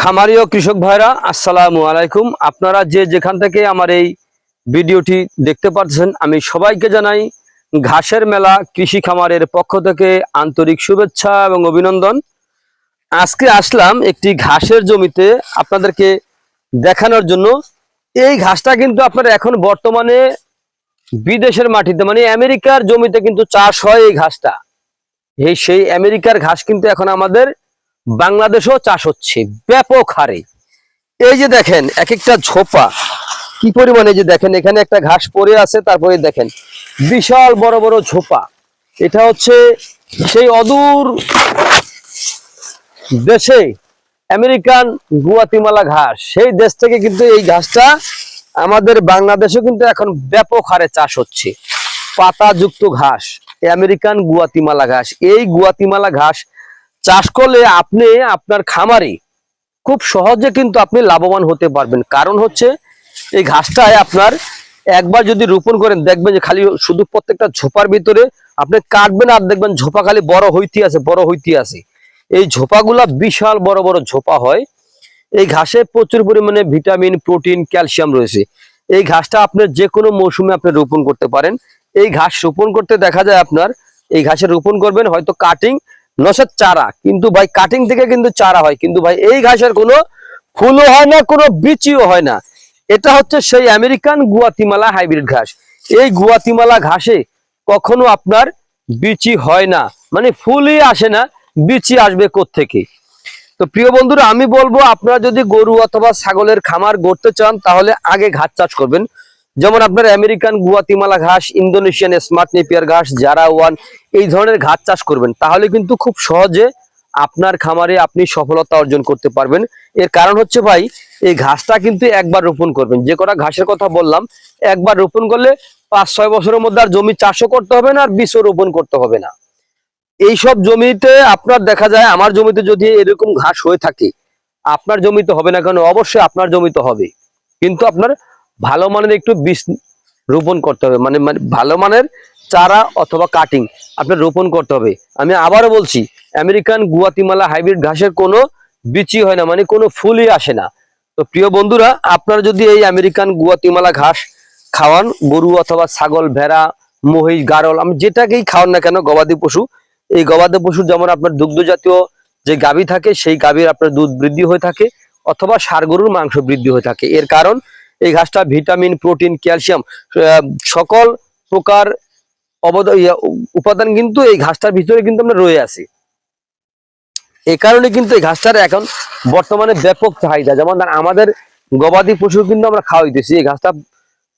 খামারি ও কৃষক ভাইরা, আসসালামু আলাইকুম। আপনারা যে যেখান থেকে আমার এই ভিডিওটি দেখতে পাচ্ছেন, আমি সবাইকে জানাই ঘাসের মেলা কৃষি খামারের পক্ষ থেকে আন্তরিক শুভেচ্ছা এবং অভিনন্দন। আজকে আসলাম একটি ঘাসের জমিতে আপনাদেরকে দেখানোর জন্য। এই ঘাসটা কিন্তু আপনারা এখন বর্তমানে বিদেশের মাটিতে মানে আমেরিকার জমিতে কিন্তু চাষ হয় এই ঘাসটা। এই সেই আমেরিকার ঘাস কিন্তু এখন আমাদের বাংলাদেশেও চাষ হচ্ছে ব্যাপক হারে। এই যে দেখেন এক একটা ঝোপা, কি পরিমাণে যে দেখেন, এখানে একটা ঘাস পড়ে আছে, তারপরে দেখেন, বিশাল বড় বড় ঝোপা। এটা হচ্ছে সেই অদূর দেশে আমেরিকান গুয়াতিমালা ঘাস। সেই দেশ থেকে কিন্তু এই ঘাসটা আমাদের বাংলাদেশে কিন্তু এখন ব্যাপক হারে চাষ হচ্ছে। পাতাযুক্ত ঘাস আমেরিকান গুয়াতিমালা ঘাস। এই গুয়াতিমালা ঘাস চাষ করলে আপনি আপনার খামারে খুব সহজে কিন্তু আপনি লাভবান হতে পারবেন। কারণ হচ্ছে, এই ঘাসটায় আপনার একবার যদি রোপণ করেন, দেখবেন যে খালি শুধু প্রত্যেকটা ঝোপার ভিতরে আপনি কাটবেন আর দেখবেন ঝোপা খালি বড় হইতে আছে, বড় হইতে আছে। এই ঝোপাগুলা বিশাল বড় বড় ঝোপা হয়। এই ঘাসে প্রচুর পরিমাণে ভিটামিন, প্রোটিন, ক্যালসিয়াম রয়েছে। এই ঘাসটা আপনি যে কোনো মৌসুমে আপনি রোপণ করতে পারেন। এই ঘাস রোপণ করতে দেখা যায় আপনার, এই ঘাসে রোপণ করবেন হয়তো কাটিং নসের চারা। কিন্তু ভাই কাটিং থেকে কিন্তু চারা হয়। কিন্তু ভাই, এই ঘাসের কোনো ফুলও হয় না, কোনো বিচিও হয় না। এটা হচ্ছে সেই আমেরিকান গুয়াতিমালা হাইব্রিড ঘাস। এই গুয়াতিমালা ঘাসে কখনো আপনার বিচি হয় না। মানে ফুলই আসে না, বিচি আসবে থেকে তো প্রিয় বন্ধুরা, আমি বলব, আপনারা যদি গরু অথবা ছাগলের খামার গড়তে চান, তাহলে আগে ঘাস চাষ করবেন। যেমন আপনার আমেরিকান, গুয়াতিমালা ঘাস, ইন্দোনেশিয়ান স্মার্ট নেপিয়ার ঘাস, জারা ওয়ান, এই ধরনের ঘাস চাষ করবেন। তাহলে কিন্তু খুব সহজে আপনার খামারে আপনি সফলতা অর্জন করতে পারবেন। এর কারণ হচ্ছে ভাই, এই ঘাসটা কিন্তু একবার রোপণ করবেন। যে কটা ঘাসের কথা বললাম, একবার রোপণ করলে পাঁচ, ছয় বছরের মধ্যে আর জমি চাষও করতে হবে না, আর বীজও রোপণ করতে হবে না। এইসব জমিতে আপনার দেখা যায়, আমার জমিতে যদি এরকম ঘাস হয়ে থাকে, আপনার জমিতে হবে না কেন? অবশ্যই আপনার জমিতে হবে। কিন্তু আপনার ভালো মানের একটু বীজ রোপণ করতে হবে। মানে মানে ভালো মানের চারা অথবা কাটিং আপনার রোপণ করতে হবে। আমি আবারও বলছি আমেরিকান গুয়াতিমালা হাইব্রিড ঘাসের কোনো বিচি হয় না মানে কোনো ফুলই আসে না। তো প্রিয় বন্ধুরা, আপনারা যদি এই আমেরিকান গুয়াতিমালা ঘাস খাওয়ান, গরু অথবা ছাগল, ভেড়া, মহিষ, গারল, আমি যেটাকেই খাওয়ান না কেন, গবাদি পশু, এই গবাদি পশু যেমন আপনার দুগ্ধ জাতীয় যে গাভী থাকে, সেই গাভীর আপনার দুধ বৃদ্ধি হয়ে থাকে, অথবা গরুর মাংস বৃদ্ধি হয়ে থাকে। এর কারণ এই ঘাসটা ভিটামিন, প্রোটিন, ক্যালসিয়াম সকল প্রকার উপাদান কিন্তু এই ঘাসটার ভিতরে কিন্তু আমরা রয়ে আছে। এই কারণে কিন্তু এই ঘাসটার এখন বর্তমানে ব্যাপক চাহিদা। যেমন আমাদের গবাদি পশু কিন্তু আমরা খাওয়াইতেছি, এই ঘাসটা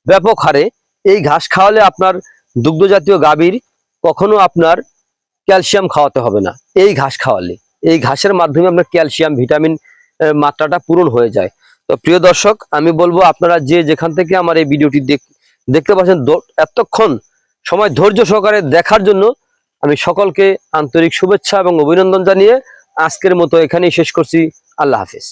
ব্যাপক হারে। এই ঘাস খাওয়ালে আপনার দুগ্ধ জাতীয় গাভীর কখনো আপনার ক্যালসিয়াম খাওয়াতে হবে না, এই ঘাস খাওয়ালে। এই ঘাসের মাধ্যমে আপনার ক্যালসিয়াম, ভিটামিন মাত্রাটা পূরণ হয়ে যায়। তো প্রিয় দর্শক, আমি বলব আপনারা যে যেখান থেকে আমার এই ভিডিওটি দেখ- দেখতে পাচ্ছেন এতক্ষণ সময় ধৈর্য সহকারে দেখার জন্য আমি সকলকে আন্তরিক শুভেচ্ছা এবং অভিনন্দন জানিয়ে আজকের মতো এখানেই শেষ করছি। আল্লাহ হাফিজ।